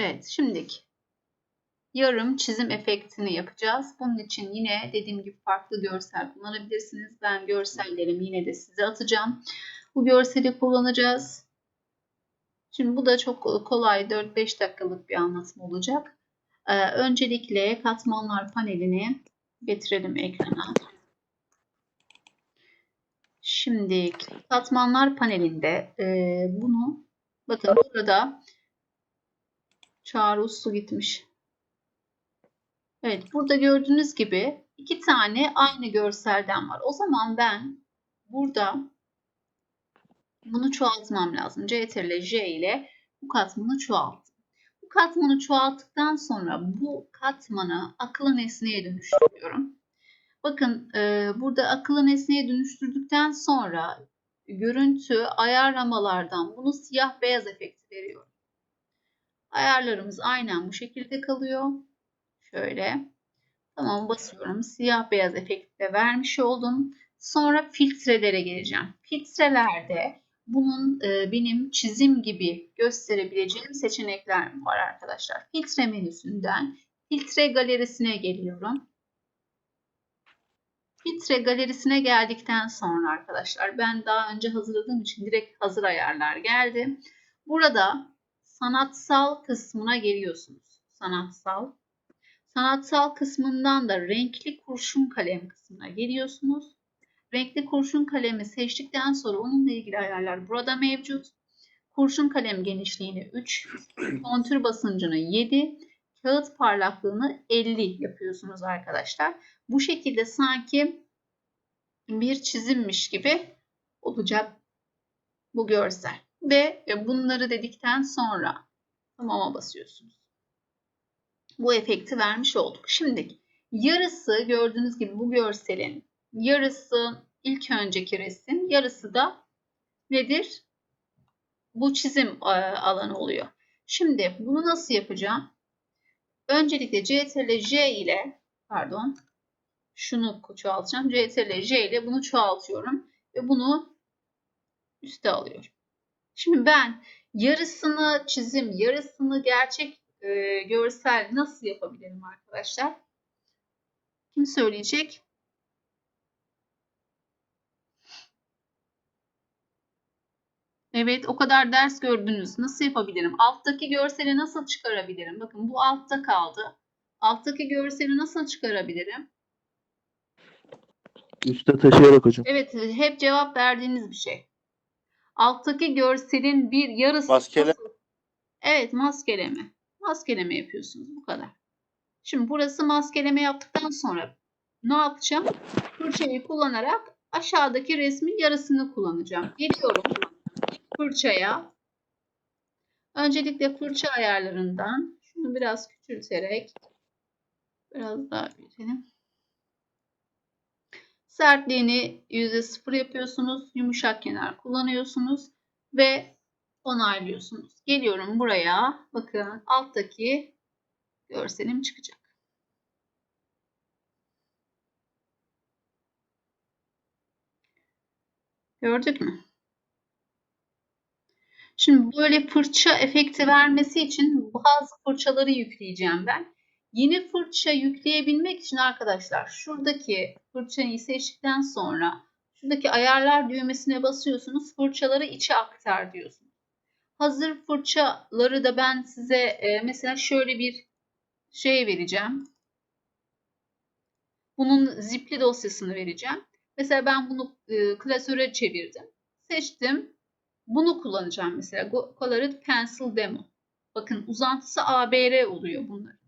Evet, şimdiki yarım çizim efektini yapacağız. Bunun için yine dediğim gibi farklı görsel kullanabilirsiniz. Ben görsellerimi yine de size atacağım. Bu görseli kullanacağız. Şimdi bu da çok kolay 4-5 dakikalık bir anlatım olacak. Ee, öncelikle katmanlar panelini getirelim ekrana. Şimdi katmanlar panelinde e, bunu bakın burada Çağrı Uslu gitmiş. Evet burada gördüğünüz gibi iki tane aynı görselden var. O zaman ben burada bunu çoğaltmam lazım. Ctrl J ile bu katmanı çoğalttım. Bu katmanı çoğalttıktan sonra bu katmanı akıllı nesneye dönüştürüyorum. Bakın e, burada akıllı nesneye dönüştürdükten sonra görüntü ayarlamalardan bunu siyah beyaz efekti veriyor. Ayarlarımız aynen bu şekilde kalıyor. Şöyle. Tamam basıyorum. Siyah beyaz efekti de vermiş oldum. Sonra filtrelere geleceğim. Filtrelerde bunun e, benim çizim gibi gösterebileceğim seçenekler var arkadaşlar. Filtre menüsünden filtre galerisine geliyorum. Filtre galerisine geldikten sonra arkadaşlar ben daha önce hazırladığım için direkt hazır ayarlar geldi. Burada sanatsal kısmına geliyorsunuz. Sanatsal. Sanatsal kısmından da renkli kurşun kalem kısmına geliyorsunuz. Renkli kurşun kalemi seçtikten sonra onunla ilgili ayarlar burada mevcut. Kurşun kalem genişliğini 3, kontür basıncını 7, kağıt parlaklığını 50 yapıyorsunuz arkadaşlar. Bu şekilde sanki bir çizimmiş gibi olacak bu görsel. Ve bunları dedikten sonra tamama basıyorsunuz. Bu efekti vermiş olduk. Şimdi yarısı gördüğünüz gibi bu görselin yarısı ilk önceki resim, yarısı da nedir? Bu çizim e, alanı oluyor. Şimdi bunu nasıl yapacağım? Öncelikle CTRL J ile pardon şunu çoğaltacağım. CTRL J ile bunu çoğaltıyorum ve bunu üste alıyorum. Şimdi ben yarısını çizim, yarısını gerçek e, görsel nasıl yapabilirim arkadaşlar? Kim söyleyecek? Evet o kadar ders gördünüz. Nasıl yapabilirim? Alttaki görseli nasıl çıkarabilirim? Bakın bu altta kaldı. Alttaki görseli nasıl çıkarabilirim? Üste taşıyarak hocam. Evet hep cevap verdiğiniz bir şey. Alttaki görselin bir yarısı. Maskele- Evet maskeleme. Maskeleme yapıyorsunuz bu kadar. Şimdi burası maskeleme yaptıktan sonra ne yapacağım? Fırçayı kullanarak aşağıdaki resmin yarısını kullanacağım. Geliyorum fırçaya. Öncelikle fırça ayarlarından şunu biraz küçülterek biraz daha büyütelim. Sertliğini %0 yapıyorsunuz. Yumuşak kenar kullanıyorsunuz ve onaylıyorsunuz. Geliyorum buraya. Bakın alttaki görselim çıkacak. Gördük mü? Şimdi böyle fırça efekti vermesi için bazı fırçaları yükleyeceğim ben. Yeni fırça yükleyebilmek için arkadaşlar şuradaki fırçayı seçtikten sonra şuradaki ayarlar düğmesine basıyorsunuz. Fırçaları içe aktar diyorsunuz. Hazır fırçaları da ben size e, mesela şöyle bir şey vereceğim. Bunun zipli dosyasını vereceğim. Mesela ben bunu e, klasöre çevirdim. Seçtim. Bunu kullanacağım mesela. Colored Pencil Demo. Bakın uzantısı ABR oluyor bunlar.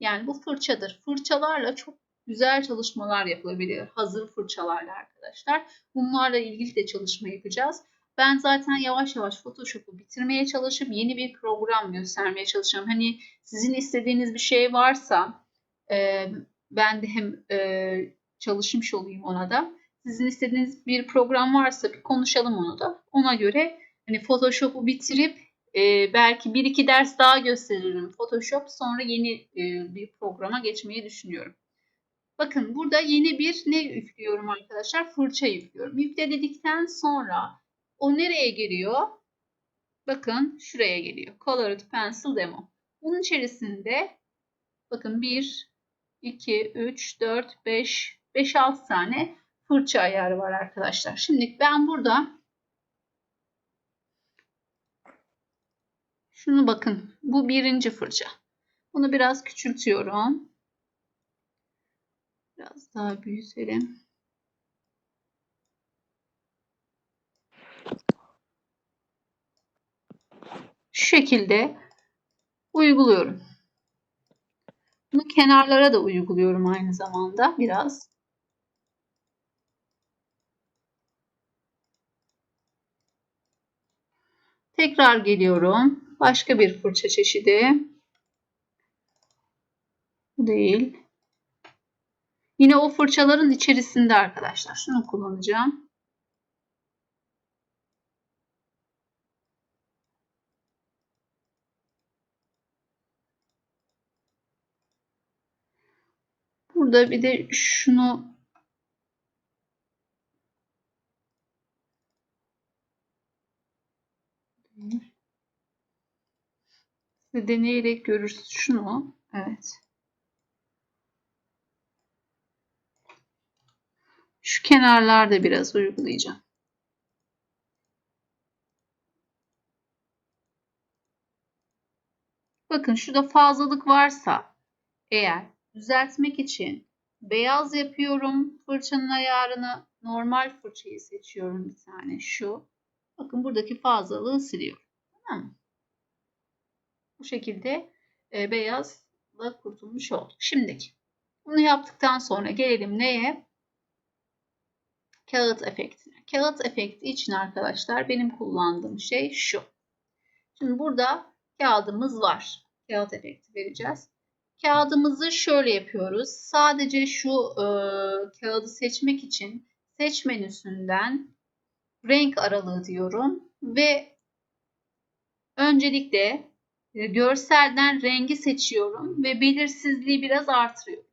Yani bu fırçadır. Fırçalarla çok güzel çalışmalar yapılabilir. Hazır fırçalarla arkadaşlar. Bunlarla ilgili de çalışma yapacağız. Ben zaten yavaş yavaş Photoshop'u bitirmeye çalışıp yeni bir program göstermeye çalışacağım. Hani sizin istediğiniz bir şey varsa e, ben de hem e, çalışmış olayım ona da. Sizin istediğiniz bir program varsa bir konuşalım onu da. Ona göre hani Photoshop'u bitirip e, belki bir iki ders daha gösteririm Photoshop. Sonra yeni e, bir programa geçmeyi düşünüyorum. Bakın burada yeni bir ne yüklüyorum arkadaşlar? Fırça yüklüyorum. Yükle dedikten sonra o nereye geliyor? Bakın şuraya geliyor. Colored Pencil Demo. Bunun içerisinde bakın 1, 2, 3, 4, 5, 5-6 tane fırça ayarı var arkadaşlar. Şimdi ben burada şunu bakın. Bu birinci fırça. Bunu biraz küçültüyorum. Biraz daha büyütelim. Şu şekilde uyguluyorum. Bunu kenarlara da uyguluyorum aynı zamanda biraz. Tekrar geliyorum. Başka bir fırça çeşidi. Bu değil. Yine o fırçaların içerisinde arkadaşlar. Şunu kullanacağım. Burada bir de şunu Size deneyerek görürsünüz. Şunu. Evet. Şu kenarlarda biraz uygulayacağım. Bakın şurada fazlalık varsa eğer düzeltmek için beyaz yapıyorum fırçanın ayarını. Normal fırçayı seçiyorum bir tane şu. Bakın buradaki fazlalığı siliyorum. Tamam mı? Bu şekilde e, beyazla kurtulmuş olduk. Şimdiki bunu yaptıktan sonra gelelim neye? Kağıt efektine. Kağıt efekti için arkadaşlar benim kullandığım şey şu. Şimdi burada kağıdımız var. Kağıt efekti vereceğiz. Kağıdımızı şöyle yapıyoruz. Sadece şu e, kağıdı seçmek için seç menüsünden renk aralığı diyorum ve öncelikle görselden rengi seçiyorum ve belirsizliği biraz artırıyorum.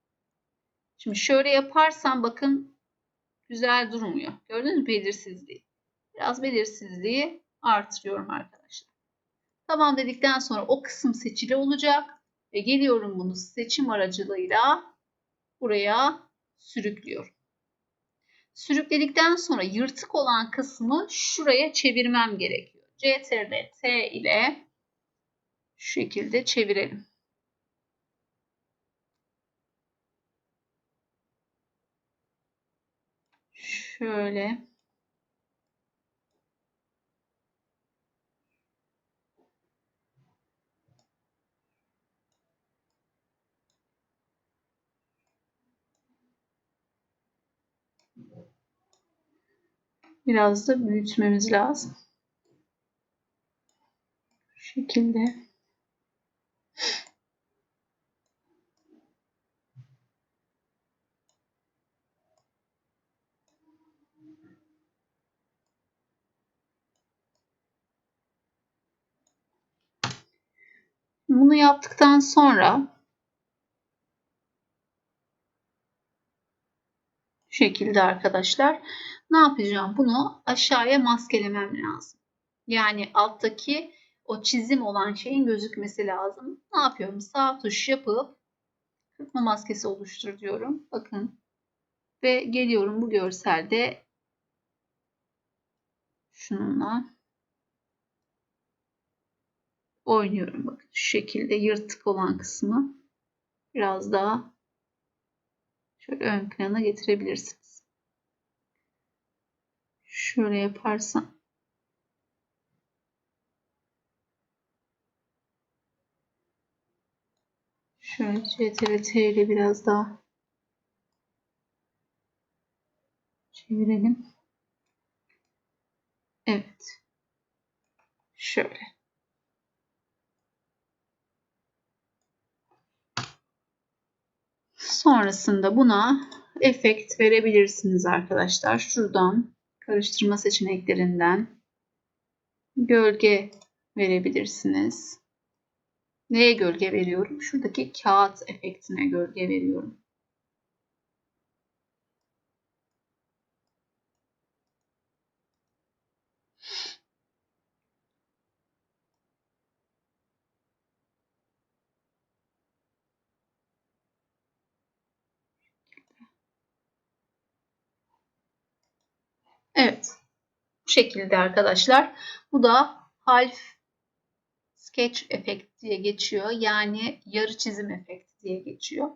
Şimdi şöyle yaparsam bakın güzel durmuyor. Gördünüz mü belirsizliği? Biraz belirsizliği artırıyorum arkadaşlar. Tamam dedikten sonra o kısım seçili olacak ve geliyorum bunu seçim aracılığıyla buraya sürüklüyorum. Sürükledikten sonra yırtık olan kısmı şuraya çevirmem gerekiyor. CTRL T ile şu şekilde çevirelim. Şöyle. Biraz da büyütmemiz lazım. Şu şekilde. Bunu yaptıktan sonra şu şekilde arkadaşlar ne yapacağım? Bunu aşağıya maskelemem lazım. Yani alttaki o çizim olan şeyin gözükmesi lazım. Ne yapıyorum? Sağ tuş yapıp kırpma maskesi oluştur diyorum. Bakın. Ve geliyorum bu görselde şununla oynuyorum. Bakın şu şekilde yırtık olan kısmı biraz daha şöyle ön plana getirebilirsiniz. Şöyle yaparsam şöyle CTRL ile biraz daha çevirelim. Evet. Şöyle. Sonrasında buna efekt verebilirsiniz arkadaşlar. Şuradan karıştırma seçeneklerinden gölge verebilirsiniz. Neye gölge veriyorum? Şuradaki kağıt efektine gölge veriyorum. Evet. Bu şekilde arkadaşlar. Bu da half sketch efekt diye geçiyor. Yani yarı çizim efekti diye geçiyor.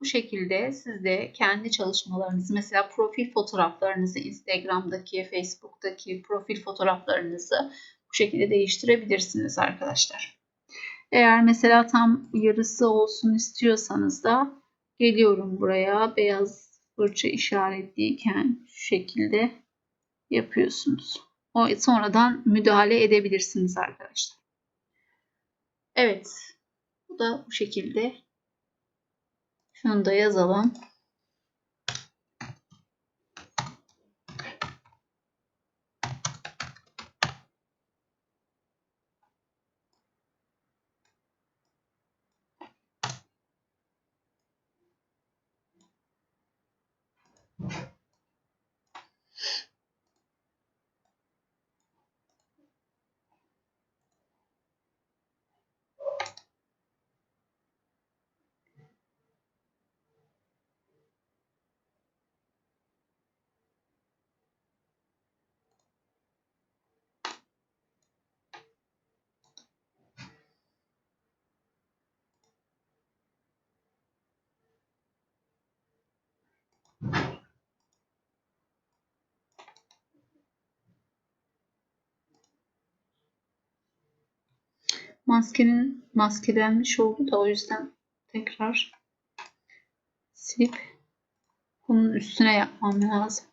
Bu şekilde siz de kendi çalışmalarınızı mesela profil fotoğraflarınızı Instagram'daki, Facebook'taki profil fotoğraflarınızı bu şekilde değiştirebilirsiniz arkadaşlar. Eğer mesela tam yarısı olsun istiyorsanız da geliyorum buraya beyaz fırça işaretliyken şu şekilde yapıyorsunuz. O sonradan müdahale edebilirsiniz arkadaşlar. Evet. Bu da bu şekilde. Şunu da yazalım. Maskenin maskelenmiş oldu da o yüzden tekrar silip bunun üstüne yapmam lazım.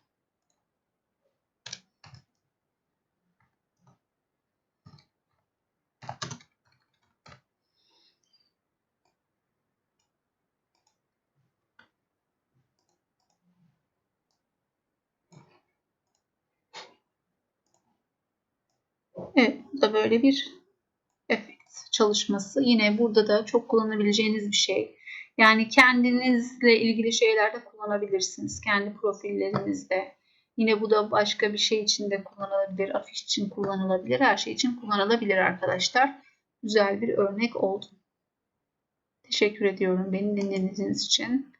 Böyle bir efekt çalışması. Yine burada da çok kullanabileceğiniz bir şey. Yani kendinizle ilgili şeylerde kullanabilirsiniz. Kendi profillerinizde. Yine bu da başka bir şey için de kullanılabilir. Afiş için kullanılabilir. Her şey için kullanılabilir arkadaşlar. Güzel bir örnek oldu. Teşekkür ediyorum beni dinlediğiniz için.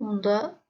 Bunu da